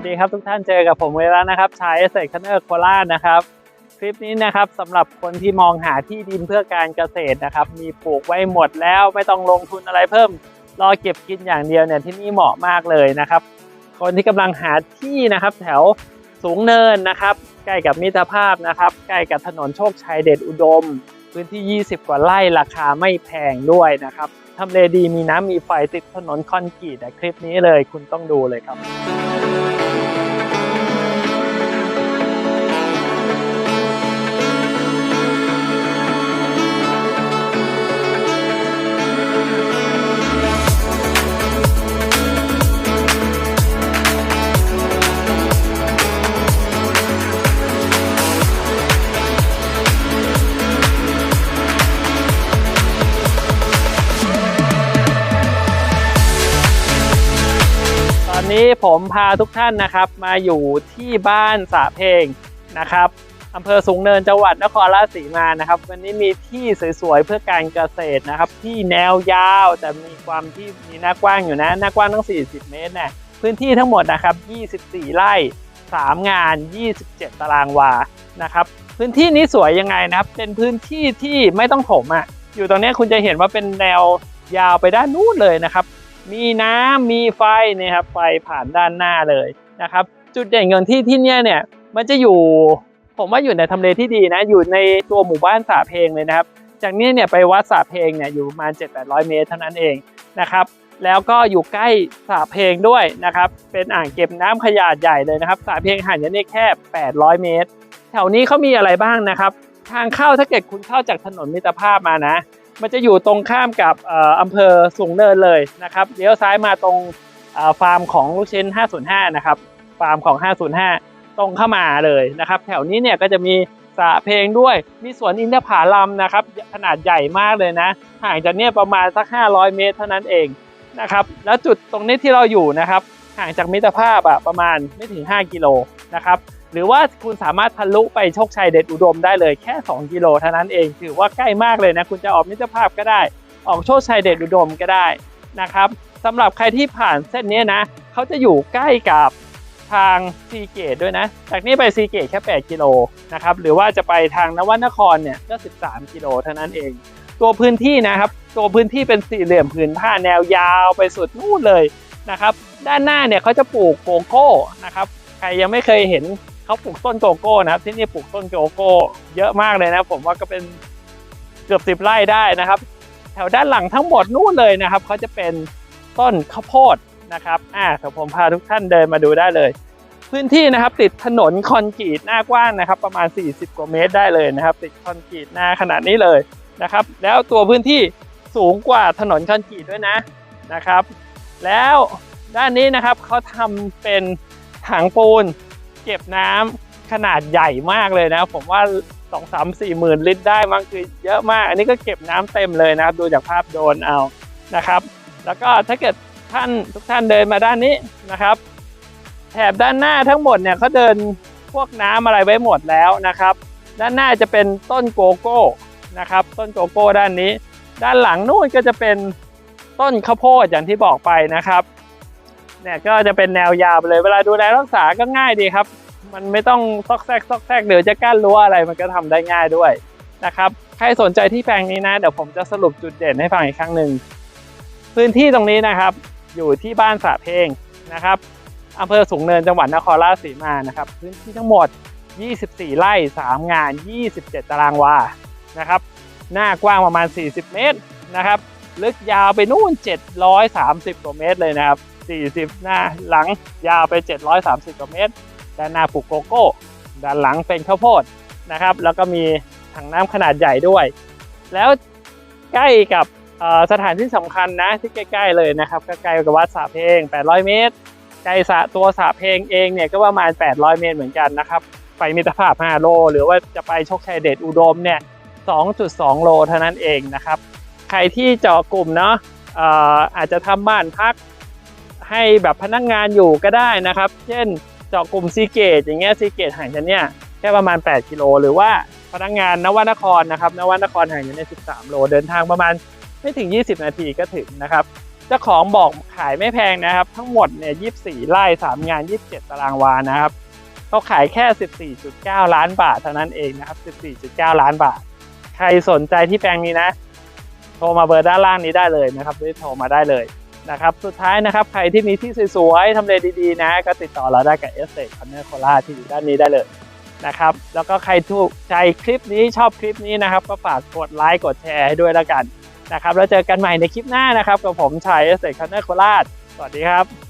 สดีครับทุกท่านเจอกับผมเวลานะครับชายเอสเซคันเนอร์โคราชนะครับ คลิปนี้นะครับสำหรับคนที่มองหาที่ดินเพื่อการเกษตรนะครับ มีปลูกไว้หมดแล้วไม่ต้องลงทุนอะไรเพิ่ม รอเก็บกินอย่างเดียวเนี่ยที่นี่เหมาะมากเลยนะครับ คนที่กำลังหาที่นะครับ แถวสูงเนินนะครับ ใกล้กับมิตรภาพนะครับ ใกล้กับถนนโชคชัยเดชอุดม พื้นที่ 20 กว่าไร่ราคาไม่แพงด้วยนะครับทำเลดีมีน้ำมีไฟติดถนนคอนกรีตคลิปนี้เลยคุณต้องดูเลยครับ นนี้ผมพาทุกท่านนะครับ มาอยู่ที่บ้านสาเพงนะครับอำเภอสูงเนินจังหวัดนครราชสีมานะครับ วันนี้มีที่สวยๆเพื่อการเกษตรนะครับ ที่แนวยาวแต่มีความที่มีหน้ากว้างอยู่นะหน้ากว้างตั้ง 40 เมตรนะพื้นที่ทั้งหมดนะครับ 24 ไร่ 3 งาน 27 ตารางวานะครับ พื้นที่นี้สวยยังไงนะครับ เป็นพื้นที่ที่ไม่ต้องถมอะอยู่ตรงนี้คุณจะเห็นว่าเป็นแนวยาวไปด้านนู้นเลยนะครับ มีน้ำมีไฟนี่ยครับไฟผ่านด้านหน้าเลยนะครับ จุดเด่นของที่ที่เนี่ยเนี่ยมันจะอยู่ ผมว่าอยู่ในทำเลที่ดีนะ อยู่ในตัวหมู่บ้านสาเพงเลยนะครับ จากนี้เนี่ยไปวัดสาเพงเนี่ยอยู่ประมาณ 7-800 เมตรเท่านั้นเองนะครับแล้วก็อยู่ใกล้สาเพงด้วยนะครับ เป็นอ่างเก็บน้ำขนาดใหญ่เลยนะครับ สาเพงห่างจากนี่แค่ 800 เมตร แถวนี้เขามีอะไรบ้างนะครับ ทางเข้าถ้าเกิดคุณเข้าจากถนนมิตรภาพมานะ มันจะอยู่ตรงข้ามกับออำเภอสูงเนินเลยนะครับเลี้ยวซ้ายมาตรงฟาร์มของลูกชิ้น 505 นะครับ ฟาร์มของ 505 ตรงเข้ามาเลยนะครับ แถวนี้เนี่ยก็จะมีสระเพลงด้วย มีสวนอินทผลัมนะครับ ขนาดใหญ่มากเลยนะ ห่างจากเนี่ยประมาณสัก 500 เมตรเท่านั้นเองนะครับ แล้วจุดตรงนี้ที่เราอยู่นะครับ ห่างจากมิตรภาพอะประมาณไม่ถึง 5 กิโลนะครับ หรือว่าคุณสามารถทะลุไปโชคชัยเดชอุดมได้เลยแค่ 2 กิโลเท่านั้นเองถือว่าใกล้มากเลยนะ คุณจะออกมิตรภาพก็ได้ ออกโชคชัยเดชอุดมก็ได้นะครับสำหรับใครที่ผ่านเส้นนี้นะเขาจะอยู่ใกล้กับทางซีเกตด้วยนะ จากนี้ไปซีเกตแค่ 8 กิโลนะครับ หรือว่าจะไปทางนวนครเนี่ยก็ 13 กิโลเท่านั้นเอง ตัวพื้นที่นะครับ ตัวพื้นที่เป็นสี่เหลี่ยมผืนผ้าแนวยาวไปสุดนู่นเลยนะครับ ด้านหน้าเนี่ยเขาจะปลูกโกโก้นะครับ ใครยังไม่เคยเห็น เขาปลูกต้นโกโก้นะครับที่นี่ปลูกต้นโกโก้เยอะมากเลยนะ ผมว่าก็เป็นเกือบสิบไร่ได้นะครับ แถวด้านหลังทั้งหมดนู่นเลยนะครับเขาจะเป็นต้นข้าวโพดนะครับอ่าเดี๋ยวผมพาทุกท่านเดินมาดูได้เลย พื้นที่นะครับติดถนนคอนกรีตหน้ากว้างนะครับ ประมาณ 40 กว่าเมตรได้เลยนะครับ ติดคอนกรีตหน้าขนาดนี้เลยนะครับ แล้วตัวพื้นที่สูงกว่าถนนคอนกรีตด้วยนะนะครับ แล้วด้านนี้นะครับเขาทำเป็นถังปูน เก็บน้ำขนาดใหญ่มากเลยนะ ผมว่าสองสามสี่หมื่นลิตรได้มั้งคือเยอะมาก อันนี้ก็เก็บน้ำเต็มเลยนะครับ ดูจากภาพโดนเอานะครับ แล้วก็ถ้าเกิดท่านทุกท่านเดินมาด้านนี้นะครับ แถบด้านหน้าทั้งหมดเนี่ยเขาเดินพวกน้ำอะไรไว้หมดแล้วนะครับ ด้านหน้าจะเป็นต้นโกโก้นะครับ ต้นโกโก้ด้านนี้ ด้านหลังนู่นก็จะเป็นต้นข้าวโพดอย่างที่บอกไปนะครับ เนี่ยก็จะเป็นแนวยาวไปเลยเวลาดูแลรักษาก็ง่ายดีครับ มันไม่ต้องซอกแซกซอกแซกเดี๋ยวจะกั้นรั้วอะไรมันก็ทำได้ง่ายด้วยนะครับใครสนใจที่แปลงนี้นะเดี๋ยวผมจะสรุปจุดเด่นให้ฟังอีกครั้งหนึ่งพื้นที่ตรงนี้นะครับอยู่ที่บ้านสระเพงนะครับอำเภอสูงเนินจังหวัดนครราชสีมานะครับพื้นที่ทั้งหมด 24 ไร่ 3 งาน 27 ตารางวานะครับหน้ากว้างประมาณ 40 เมตรนะครับลึกยาวไปนู่น 730 กว่าเมตรเลยนะครับ 40 หน้าหลังยาวไป 730กว่าเมตร ด้านหน้าปลูกโกโก้ ด้านหลังเป็นข้าวโพดนะครับ แล้วก็มีถังน้ำขนาดใหญ่ด้วย แล้วใกล้กับสถานที่สำคัญนะที่ใกล้ ๆ เลยนะครับก็ใกล้กับวัดสาเพลง800 เมตรใกล้สะตัวสระเพลงเองเนี่ยก็ประมาณ 800 เมตรเหมือนกันนะครับไปมิตรภาพ 5 โล หรือว่าจะไปโชคชัยเดชอุดมเนี่ย 2.2 โลเท่านั้นเองนะครับ ใครที่เจาะกลุ่มเนาะอออาจจะทำบ้านพัก ให้แบบพนักงานอยู่ก็ได้นะครับ เช่นเจาะกลุ่มซีเกตอย่างเงี้ยซีเกตห่างจากเนี่ยแค่ประมาณ 8 กิโล หรือว่าพนักงานนวนครนะครับนวนครห่างจากเนี่ย13 โล เดินทางประมาณไม่ถึง 20 นาทีก็ถึงนะครับเจ้าของบอกขายไม่แพงนะครับ ทั้งหมดเนี่ย 24 ไร่ 3 งาน 27 ตารางวานะครับเขาขายแค่ 14.9 ล้านบาทเท่านั้นเองนะครับ 14.9 ล้านบาท ใครสนใจที่แปลงนี้นะ โทรมาเบอร์ด้านล่างนี้ได้เลยนะครับหรือโทรมาได้เลย นะครับ สุดท้ายนะครับ ใครที่มีที่สวยๆทำเลดีๆ นะ ก็ติดต่อเราได้กับเอสเซคอนเนอร์โคราที่อยู่ด้านนี้ได้เลยนะครับ แล้วก็ใครถูกใจคลิปนี้ชอบคลิปนี้นะครับ ก็ฝากกดไลค์กดแชร์ให้ด้วยแล้วกันนะครับ แล้วเจอกันใหม่ในคลิปหน้านะครับ กับผมชัยเอสเซคอนเนอร์โคราสวัสดีครับ